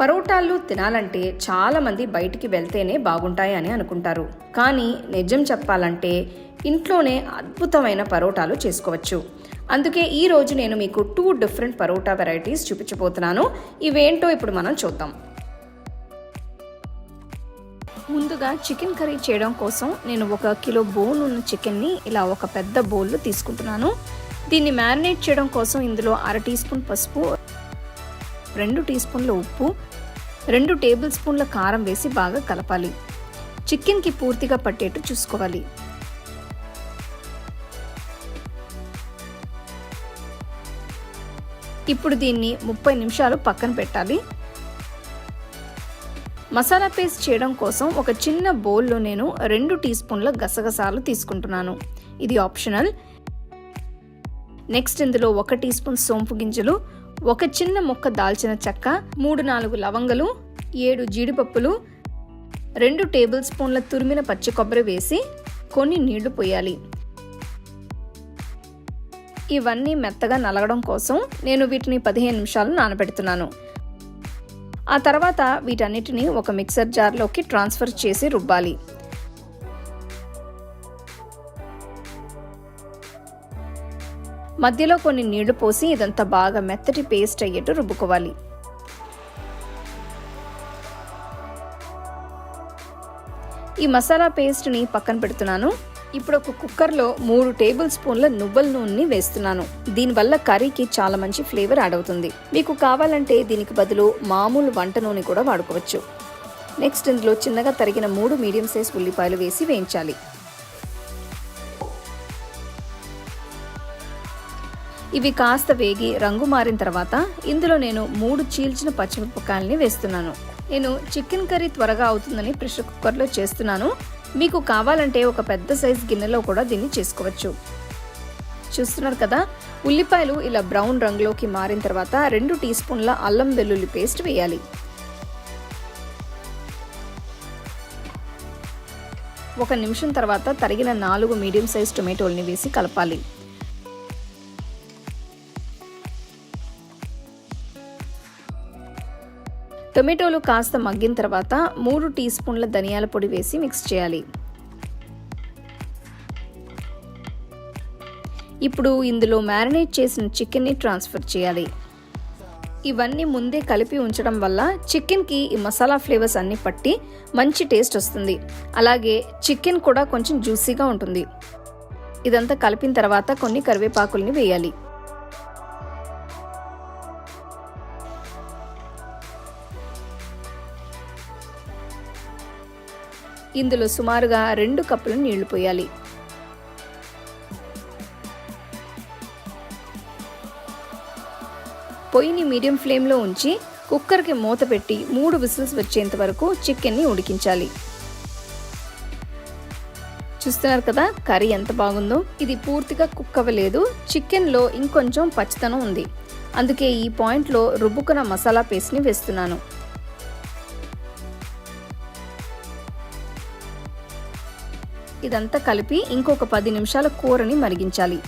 పరోటాలు తినాలంటే చాలామంది బయటికి వెళ్తేనే బాగుంటాయి అని అనుకుంటారు. కానీ నిజం చెప్పాలంటే ఇంట్లోనే అద్భుతమైన పరోటాలు చేసుకోవచ్చు. అందుకే ఈ రోజు నేను మీకు టూ డిఫరెంట్ పరోటా వెరైటీస్ చూపించబోతున్నాను. ఇవేంటో ఇప్పుడు మనం చూద్దాం. ముందుగా చికెన్ కర్రీ చేయడం కోసం నేను ఒక కిలో బోన్ ఉన్న చికెన్ని ఇలా ఒక పెద్ద బౌల్లో తీసుకుంటున్నాను. దీన్ని మ్యారినేట్ చేయడం కోసం ఇందులో అర టీ స్పూన్ పసుపు రెండు టీ స్పూన్ల ఉప్పు రెండు టేబుల్ స్పూన్ల కారం వేసి బాగా కలపాలి. చికెన్కి పూర్తిగా పట్టేట్టు చూసుకోవాలి. ఇప్పుడు దీన్ని ముప్పై నిమిషాలు పక్కన పెట్టాలి. మసాలా పేస్ట్ చేయడం కోసం ఒక చిన్న బౌల్లో నేను రెండు టీ స్పూన్ల గసగసాలు తీసుకుంటున్నాను. ఇది ఆప్షనల్. నెక్స్ట్ ఇందులో ఒక టీ స్పూన్ సోంపు గింజలు ఒక చిన్న ముక్క దాల్చిన చెక్క మూడు నాలుగు లవంగలు ఏడు జీడిపప్పులు రెండు టేబుల్ స్పూన్ల తురిమిన పచ్చి కొబ్బరి వేసి కొన్ని నీళ్ళు పోయాలి. ఇవన్నీ మెత్తగా నలగడం కోసం నేను వీటిని పదిహేను నిమిషాలు నానబెడుతున్నాను. ఆ తర్వాత వీటన్నిటిని ఒక మిక్సర్ జార్లోకి ట్రాన్స్ఫర్ చేసి రుబ్బాలి. మధ్యలో కొన్ని నీళ్ళు పోసి ఇదంతా బాగా మెత్తటి పేస్ట్ అయ్యేట్టు రుబ్బుకోవాలి. ఈ మసాలా పేస్ట్ని పక్కన పెడుతున్నాను. ఇప్పుడు ఒక కుక్కర్లో మూడు టేబుల్ స్పూన్ల నువ్వుల నూనెని వేస్తున్నాను. దీనివల్ల కర్రీకి చాలా మంచి ఫ్లేవర్ యాడ్ అవుతుంది. మీకు కావాలంటే దీనికి బదులు మామూలు వంట నూనె కూడా వాడుకోవచ్చు. నెక్స్ట్ ఇందులో చిన్నగా తరిగిన మూడు మీడియం సైజ్ ఉల్లిపాయలు వేసి వేయించాలి. ఇవి కాస్త వేగి రంగు మారిన తర్వాత ఇందులో నేను మూడు చీల్చిన పచ్చిమిరపకాయలని వేస్తున్నాను. నేను చికెన్ కర్రీ త్వరగా అవుతుందని ప్రెషర్ కుక్కర్లో చేస్తున్నాను. మీకు కావాలంటే ఒక పెద్ద సైజ్ గిన్నెలో కూడా దీన్ని చేసుకోవచ్చు. చూస్తున్నారు కదా ఉల్లిపాయలు ఇలా బ్రౌన్ రంగులోకి మారిన తర్వాత రెండు టీ స్పూన్ల అల్లం వెల్లుల్లి పేస్ట్ వేయాలి. ఒక నిమిషం తర్వాత తరిగిన నాలుగు మీడియం సైజ్ టొమాటోల్ని వేసి కలపాలి. టొమాటోలు కాస్త మగ్గిన తర్వాత మూడు టీ స్పూన్ల ధనియాల పొడి వేసి మిక్స్ చేయాలి. ఇప్పుడు ఇందులో మ్యారినేట్ చేసిన చికెన్ని ట్రాన్స్ఫర్ చేయాలి. ఇవన్నీ ముందే కలిపి ఉంచడం వల్ల చికెన్కి ఈ మసాలా ఫ్లేవర్స్ అన్ని పట్టి మంచి టేస్ట్ వస్తుంది. అలాగే చికెన్ కూడా కొంచెం జ్యూసీగా ఉంటుంది. ఇదంతా కలిపిన తర్వాత కొన్ని కరివేపాకుల్ని వేయాలి. ఇందులో సుమారుగా రెండు కప్పులు నీళ్ళు పోయాలి. పొయ్యిని మీడియం ఫ్లేమ్లో ఉంచి కుక్కర్కి మూత పెట్టి మూడు విసిల్స్ వచ్చేంత వరకు చికెన్ని ఉడికించాలి. చూస్తున్నారు కదా కర్రీ ఎంత బాగుందో. ఇది పూర్తిగా కుక్ అవ్వలేదు. చికెన్లో ఇంకొంచెం పచ్చితనం ఉంది. అందుకే ఈ పాయింట్లో రుబ్బుకున్న మసాలా పేస్ట్ని వేస్తున్నాను. ఇదంతా కలిపి ఇంకొక పది నిమిషాల కూరని మరిగించాలి.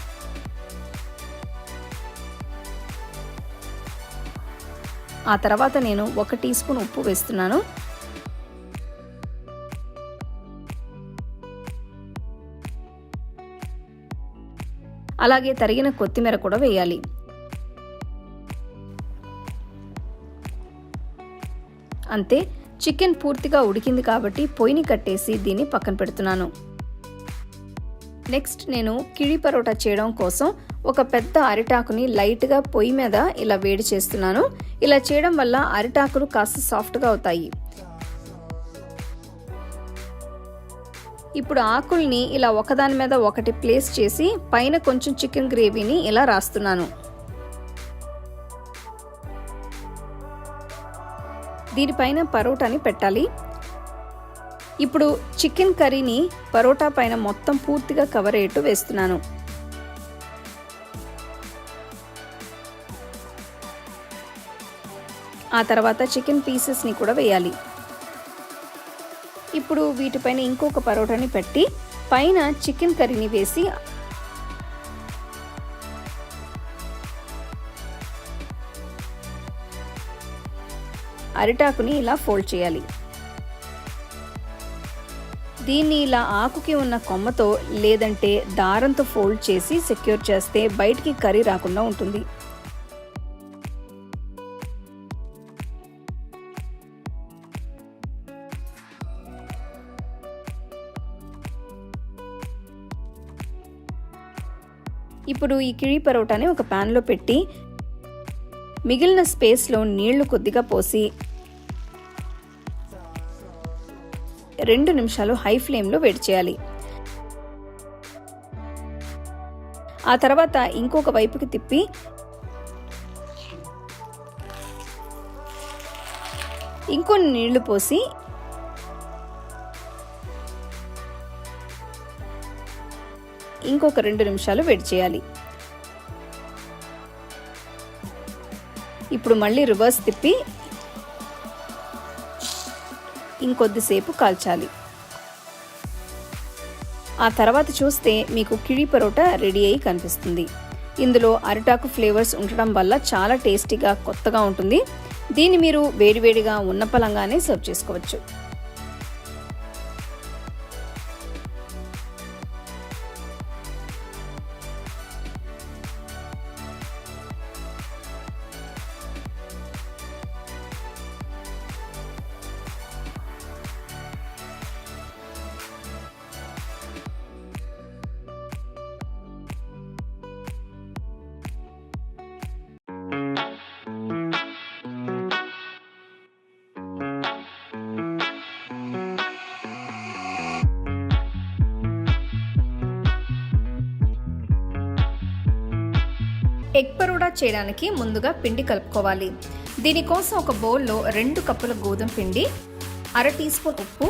ఆ తర్వాత నేను ఒక టీ స్పూన్ ఉప్పు వేస్తున్నాను. అలాగే తరిగిన కొత్తిమీర కూడా వేయాలి. అంతే చికెన్ పూర్తిగా ఉడికింది కాబట్టి పొయ్యిని కట్టేసి దీన్ని పక్కన పెడుతున్నాను. నెక్స్ట్ నేను కిడి పరోటా చేయడం కోసం ఒక పెద్ద అరిటాకుని లైట్గా పొయ్యి మీద ఇలా వేడి చేస్తున్నాను. ఇలా చేయడం వల్ల అరిటాకులు కాస్త సాఫ్ట్గా అవుతాయి. ఇప్పుడు ఆకుల్ని ఇలా ఒకదాని మీద ఒకటి ప్లేస్ చేసి పైన కొంచెం చికెన్ గ్రేవీని ఇలా రాస్తున్నాను. దీనిపైన పరోటాని పెట్టాలి. ఇప్పుడు చికెన్ కర్రీని పరోటా పైన మొత్తం పూర్తిగా కవర్ అయ్యేట్టు వేస్తున్నాను. ఆ తర్వాత చికెన్ పీసెస్ని కూడా వేయాలి. ఇప్పుడు వీటిపైన ఇంకొక పరోటాని పెట్టి పైన చికెన్ కర్రీని వేసి అరిటాకుని ఇలా ఫోల్డ్ చేయాలి. దీన్ని ఇలా ఆకుకి ఉన్న కొమ్మతో లేదంటే దారంతో ఫోల్డ్ చేసి సెక్యూర్ చేస్తే బయటికి కర్రీ రాకుండా ఉంటుంది. ఇప్పుడు ఈ కిడీ పరోటాని ఒక ప్యాన్లో పెట్టి మిగిలిన స్పేస్లో నీళ్ళు కొద్దిగా పోసి రెండు నిమిషాలు హై ఫ్లేమ్లో వేడి చేయాలి. ఆ తర్వాత ఇంకొక వైపుకి తిప్పి ఇంకొన్ని నీళ్ళు పోసి ఇంకొక రెండు నిమిషాలు వేడి చేయాలి. ఇప్పుడు మళ్ళీ రివర్స్ తిప్పి ఇంకొద్దిసేపు కాల్చాలి. ఆ తర్వాత చూస్తే మీకు కిడి పరోటా రెడీ అయి కనిపిస్తుంది. ఇందులో అరిటాకు ఫ్లేవర్స్ ఉండటం వల్ల చాలా టేస్టీగా కొత్తగా ఉంటుంది. దీన్ని మీరు వేడివేడిగా ఉన్న పలంగానే సర్వ్ చేసుకోవచ్చు. ఎగ్ పరోడా చేయడానికి ముందుగా పిండి కలుపుకోవాలి. దీనికోసం ఒక బౌల్లో రెండు కప్పుల గోధుమ పిండి అర టీ స్పూన్ ఉప్పు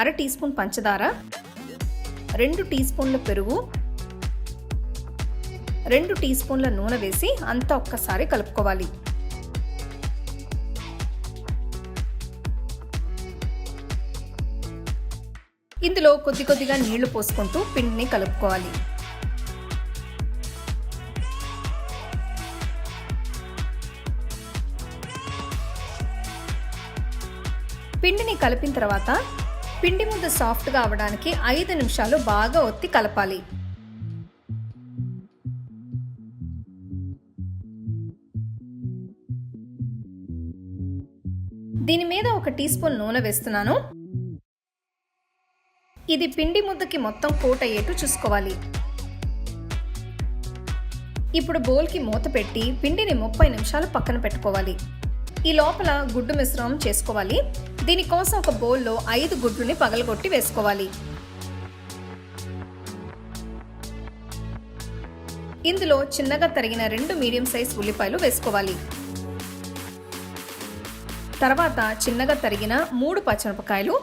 అర టీ స్పూన్ పంచదార రెండు టీ స్పూన్ల పెరుగు రెండు టీ స్పూన్ల నూనె వేసి అంతా ఒక్కసారి కలుపుకోవాలి. ఇందులో కొద్ది కొద్దిగా నీళ్ళు పోసుకుంటూ పిండిని కలుపుకోవాలి. కలిపిన తర్వాత పిండి ముద్ద సాఫ్ట్గా అవడానికి ఐదు నిమిషాలు బాగా ఒత్తి కలపాలి. దీని మీద ఒక టీ స్పూన్ నూనె వేస్తున్నాను. ఇది పిండి ముద్దకి మొత్తం కోట్ అయ్యేట్టు చూసుకోవాలి. ఇప్పుడు బౌల్కి మూత పెట్టి పిండిని ముప్పై నిమిషాలు పక్కన పెట్టుకోవాలి. ఈ లోపల గుడ్డు మిశ్రమం చేసుకోవాలి. దీనికోసం ఒక బౌల్లో ఐదు గుడ్డుని పగలగొట్టి వేసుకోవాలి. ఇందులో చిన్నగా తరిగిన రెండు మీడియం సైజ్ ఉల్లిపాయలు వేసుకోవాలి. తర్వాత చిన్నగా తరిగిన మూడు పచ్చిమిరపకాయలు.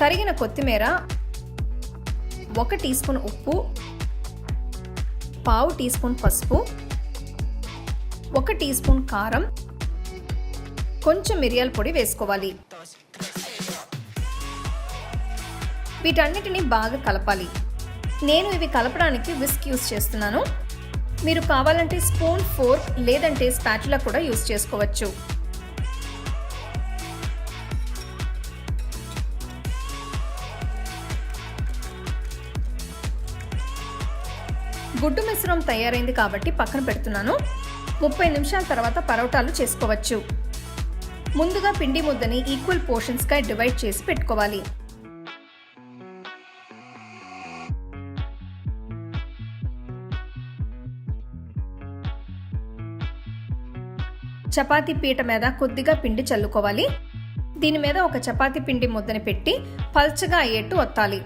తరిగిన కొత్తిమీర ఒక టీ స్పూన్ ఉప్పు పావు టీ స్పూన్ పసుపు ఒక టీ స్పూన్ కారం కొంచెం మిరియాల పొడి వేసుకోవాలి. వీటన్నిటిని బాగా కలపాలి. నేను ఇవి కలపడానికి విస్క్ యూస్ చేస్తున్నాను. మీరు కావాలంటే స్పూన్ ఫోర్క్ లేదంటే స్పాచులా కూడా యూస్ చేసుకోవచ్చు. గుడ్డు మిశ్రమం తయారైంది కాబట్టి పక్కన పెడుతున్నాను. ముప్పై నిమిషాల తర్వాత పరోటాలు చేసుకోవచ్చు. ముందుగా పిండి ముద్దని ఈక్వల్ పోర్షన్స్గా డివైడ్ చేసి పెట్టుకోవాలి. చపాతీ పీట మీద కొద్దిగా పిండి చల్లుకోవాలి. దీని మీద ఒక చపాతీ పిండి ముద్దని పెట్టి పల్చగా అయ్యేట్టు ఒత్తాలి.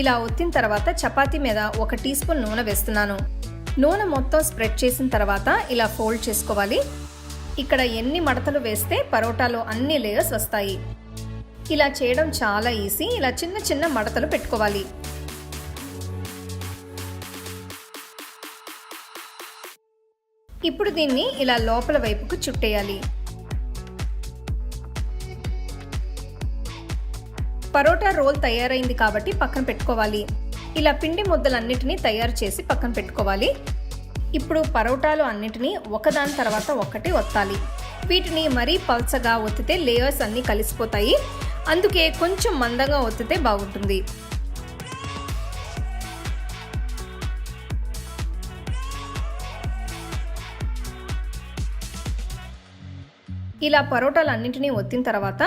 ఇలా ఒత్తిన తర్వాత చపాతీ మీద ఒక టీ స్పూన్ నూనె వేస్తున్నాను. నూనె మొత్తం స్ప్రెడ్ చేసిన తర్వాత ఇలా ఫోల్డ్ చేసుకోవాలి. ఇక్కడ ఎన్ని మడతలు వేస్తే పరోటాలో అన్ని లేయర్స్ వస్తాయి. ఇలా చేయడం చాలా ఈజీ. ఇలా చిన్న చిన్న మడతలు పెట్టుకోవాలి. ఇప్పుడు దీన్ని ఇలా లోపల వైపుకు చుట్టేయాలి. పరోటా రోల్ తయారైంది కాబట్టి పక్కన పెట్టుకోవాలి. ఇలా పిండి ముద్దలన్నిటినీ తయారు చేసి పక్కన పెట్టుకోవాలి. ఇప్పుడు పరోటాలు అన్నిటినీ ఒకదాని తర్వాత ఒకటి ఒత్తాలి. వీటిని మరీ పల్చగా ఒత్తితే లేయర్స్ అన్నీ కలిసిపోతాయి. అందుకే కొంచెం మందంగా ఒత్తితే బాగుంటుంది. ఇలా పరోటాలు అన్నింటినీ ఒత్తిన తర్వాత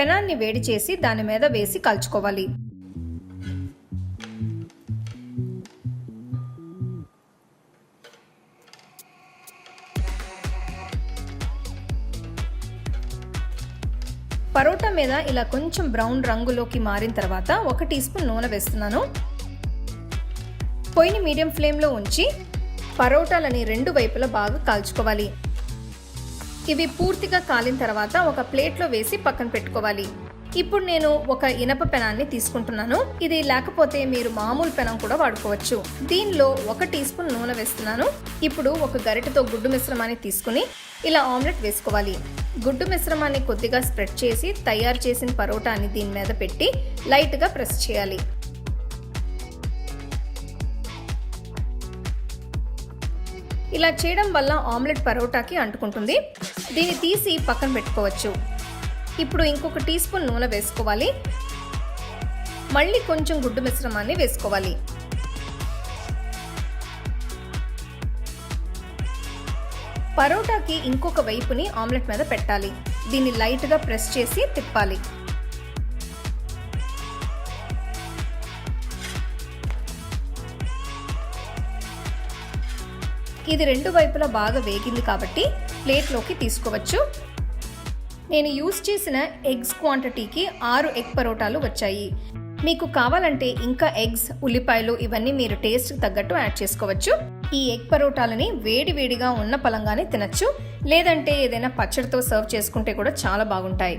పెనాన్ని వేడి చేసి దాని మీద వేసి కలుచుకోవాలి. పరోటా మీద ఇలా కొంచెం బ్రౌన్ రంగులోకి మారిన తర్వాత ఒక టీ స్పూన్ నూనె వేస్తున్నాను. పొయ్యిని మీడియం ఫ్లేమ్లో ఉంచి పరోటాలని రెండు వైపులా బాగా కాల్చుకోవాలి. ఇవి పూర్తిగా కాలిన తర్వాత ఒక ప్లేట్లో వేసి పక్కన పెట్టుకోవాలి. ఇప్పుడు నేను ఒక ఇనప పెనాన్ని తీసుకుంటున్నాను. ఇది లేకపోతే మీరు మామూలు పెనం కూడా వాడుకోవచ్చు. దీనిలో ఒక టీ స్పూన్ నూనె వేస్తున్నాను. ఇప్పుడు ఒక గరిటతో గుడ్డు మిశ్రమాన్ని తీసుకుని ఇలా ఆమ్లెట్ వేసుకోవాలి. గుడ్డు మిశ్రమాన్ని కొద్దిగా స్ప్రెడ్ చేసి తయారు చేసిన పరోటాని దీని మీద పెట్టి లైట్గా ప్రెస్ చేయాలి. ఇలా చేయడం వల్ల ఆమ్లెట్ పరోటాకి అంటుకుంటుంది. దీన్ని తీసి పక్కన పెట్టుకోవచ్చు. ఇప్పుడు ఇంకొక టీ స్పూన్ నూనె వేసుకోవాలి. మళ్ళీ కొంచెం గుడ్డు మిశ్రమాన్ని వేసుకోవాలి. పరోటాకి ఇంకొక వైపుని ఆమ్లెట్ మీద పెట్టాలి. దీన్ని లైట్గా ప్రెస్ చేసి తిప్పాలి. ఇది రెండు వైపులా బాగా వేగింది కాబట్టి ప్లేట్లోకి తీసుకోవచ్చు. నేను యూస్ చేసిన ఎగ్స్ క్వాంటిటీకి ఆరు ఎగ్ పరోటాలు వచ్చాయి. మీకు కావాలంటే ఇంకా ఎగ్స్ ఉల్లిపాయలు ఇవన్నీ మీరు టేస్ట్ తగ్గట్టు యాడ్ చేసుకోవచ్చు. ఈ ఎగ్ పరోటాలని వేడి వేడిగా ఉన్న పలంగానే తినచ్చు. లేదంటే ఏదైనా పచ్చడితో సర్వ్ చేసుకుంటే కూడా చాలా బాగుంటాయి.